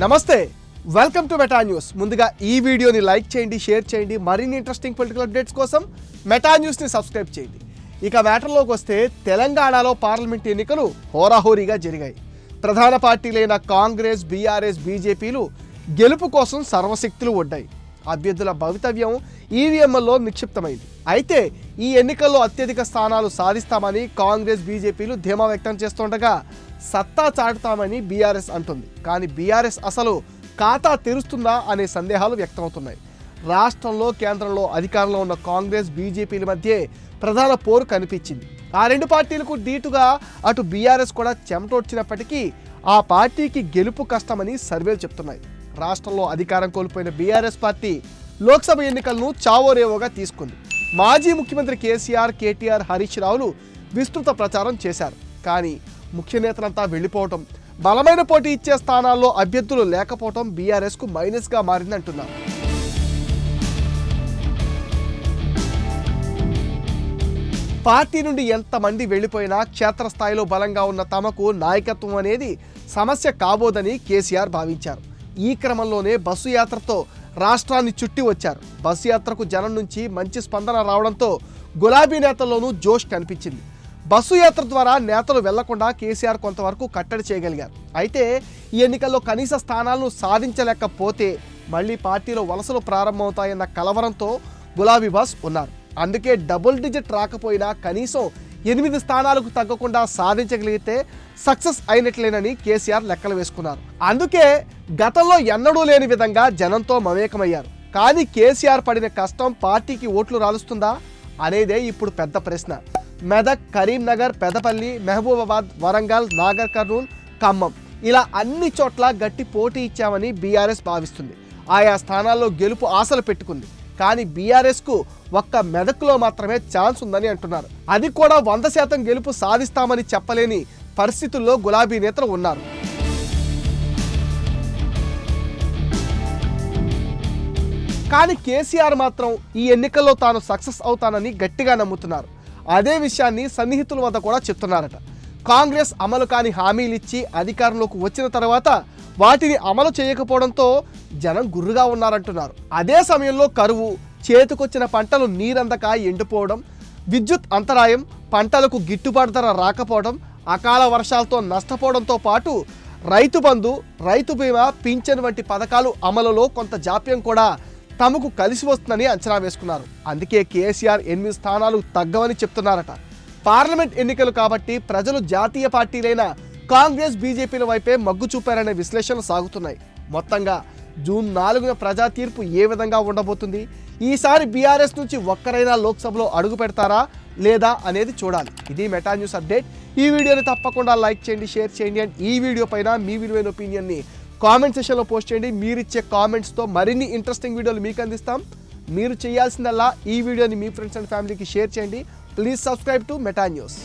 నమస్తే welcome to Meta news ముందుగా ఈ వీడియోని లైక్ చేయండి షేర్ చేయండి మరిన్ని ఇంట్రెస్టింగ్ పొలిటికల్ అప్డేట్స్ కోసం మెటా న్యూస్ని సబ్స్క్రైబ్ చేయండి. ఇక మ్యాటర్లోకి వస్తే తెలంగాణలో పార్లమెంట్ ఎన్నికలు హోరాహోరీగా జరిగాయి. ప్రధాన పార్టీలైన కాంగ్రెస్ బీఆర్ఎస్ బీజేపీలు గెలుపు కోసం సర్వశక్తులు ఒడ్డాయి. అభ్యర్థుల భవితవ్యం ఈవీఎంలలో నిక్షిప్తమైంది. అయితే ఈ ఎన్నికల్లో అత్యధిక స్థానాలు సాధిస్తామని కాంగ్రెస్ బీజేపీలు ధీమా వ్యక్తం చేస్తుండగా సత్తా చాటుతామని బీఆర్ఎస్ అంటుంది. కానీ బీఆర్ఎస్ అసలు ఖాతా తెరుస్తుందా అనే సందేహాలు వ్యక్తమవుతున్నాయి. రాష్ట్రంలో కేంద్రంలో అధికారంలో ఉన్న కాంగ్రెస్ బీజేపీల మధ్య ప్రధాన పోరు కనిపించింది. ఆ రెండు పార్టీలకు దీటుగా అటు బీఆర్ఎస్ కూడా చెమటొచ్చినప్పటికీ ఆ పార్టీకి గెలుపు కష్టమని సర్వేలు చెప్తున్నాయి. రాష్ట్రంలో అధికారం కోల్పోయిన బీఆర్ఎస్ పార్టీ లోక్సభ ఎన్నికలను చావోరేవోగా తీసుకుంది. మాజీ ముఖ్యమంత్రి కేసీఆర్ కేటీఆర్ హరీష్ రావులు విస్తృత ప్రచారం చేశారు. కానీ ముఖ్య నేతలంతా వెళ్ళిపోవటం బలమైన పోటీ ఇచ్చే స్థానాల్లో అభ్యర్థులు లేకపోవటం బీఆర్ఎస్కు మైనస్గా మారిందంటున్నారు. పార్టీ నుండి ఎంతమంది వెళ్ళిపోయినా క్షేత్రస్థాయిలో బలంగా ఉన్న తమకు నాయకత్వం అనేది సమస్య కాబోదని కేసీఆర్ భావించారు. ఈ క్రమంలోనే బస్సు యాత్రతో రాష్ట్రాన్ని చుట్టి వచ్చారు. బస్సు యాత్రకు జనం నుంచి మంచి స్పందన రావడంతో గులాబీ నేతల్లోనూ జోష్ కనిపించింది. బస్సు యాత్ర ద్వారా నేతలు వెళ్ళకుండా కేసీఆర్ కొంతవరకు కట్టడి చేయగలిగారు. అయితే ఈ ఎన్నికల్లో కనీస స్థానాలను సాధించలేకపోతే మళ్ళీ పార్టీలో వలసలు ప్రారంభమవుతాయన్న కలవరంతో గులాబీ బాస్ ఉన్నారు. అందుకే డబుల్ డిజిట్ రాకపోయినా కనీసం ఎనిమిది స్థానాలకు తగ్గకుండా సాధించగలిగితే సక్సెస్ అయినట్లేనని కేసీఆర్ లెక్కలు వేసుకున్నారు. అందుకే గతంలో ఎన్నడూ లేని విధంగా జనంతో మమేకమయ్యారు. కానీ కేసీఆర్ పడిన కష్టం పార్టీకి ఓట్లు రాలుస్తుందా అనేదే ఇప్పుడు పెద్ద ప్రశ్న. మెదక్ కరీంనగర్ పెదపల్లి మహబూబాబాద్ వరంగల్ నాగర్ కర్నూల్ ఖమ్మం. ఇలా అన్ని చోట్ల గట్టి పోటీ ఇచ్చామని బీఆర్ఎస్ భావిస్తుంది. ఆయా స్థానాల్లో గెలుపు ఆశలు పెట్టుకుంది. కానీ బీఆర్ఎస్కు ఒక్క మెదక్లో మాత్రమే ఛాన్స్ ఉందని అంటున్నారు. అది కూడా వంద శాతం గెలుపు సాధిస్తామని చెప్పలేని పరిస్థితుల్లో గులాబీ నేతలు ఉన్నారు. కానీ కేసీఆర్ మాత్రం ఈ ఎన్నికల్లో తాను సక్సెస్ అవుతానని గట్టిగా నమ్ముతున్నారు. అదే విషయాన్ని సన్నిహితుల వద్ద కూడా చెప్తున్నారట. కాంగ్రెస్ అమలు కాని హామీలు ఇచ్చి అధికారంలోకి వచ్చిన తర్వాత వాటిని అమలు చేయకపోవడంతో జనం గుర్రుగా ఉన్నారంటున్నారు. అదే సమయంలో కరువు చేతికొచ్చిన పంటలు నీరందక ఎండిపోవడం విద్యుత్ అంతరాయం పంటలకు గిట్టుబాటు ధర రాకపోవడం అకాల వర్షాలతో నష్టపోవడంతో పాటు రైతు బంధు రైతు బీమా పింఛన్ వంటి పథకాలు అమలులో కొంత జాప్యం కూడా తమకు కలిసి వస్తుందని అంచనా వేసుకున్నారు. అందుకే కేసీఆర్ ఎనిమిది స్థానాలు తగ్గవని చెప్తున్నారట. పార్లమెంట్ ఎన్నికలు కాబట్టి ప్రజలు జాతీయ పార్టీలైన కాంగ్రెస్ బీజేపీల వైపే మగ్గు చూపారనే విశ్లేషణలు సాగుతున్నాయి. మొత్తంగా జూన్ నాలుగున ప్రజా తీర్పు ఏ విధంగా ఉండబోతుంది? ఈసారి బీఆర్ఎస్ నుంచి ఒక్కరైనా లోక్సభలో అడుగు పెడతారా లేదా అనేది చూడాలి. ఇది మెటా న్యూస్ అప్డేట్. ఈ వీడియోని తప్పకుండా లైక్ చేయండి షేర్ చేయండి. అండ్ ఈ వీడియో పైన మీ విలువైన ఒపీనియన్ని కామెంట్ సెషన్లో పోస్ట్ చేయండి. మీరు ఇచ్చే కామెంట్స్తో మరిన్ని ఇంట్రెస్టింగ్ వీడియోలు మీకు అందిస్తాం. మీరు చేయాల్సిందల్లా ఈ వీడియోని మీ ఫ్రెండ్స్ అండ్ ఫ్యామిలీకి షేర్ చేయండి. Please subscribe to Meta news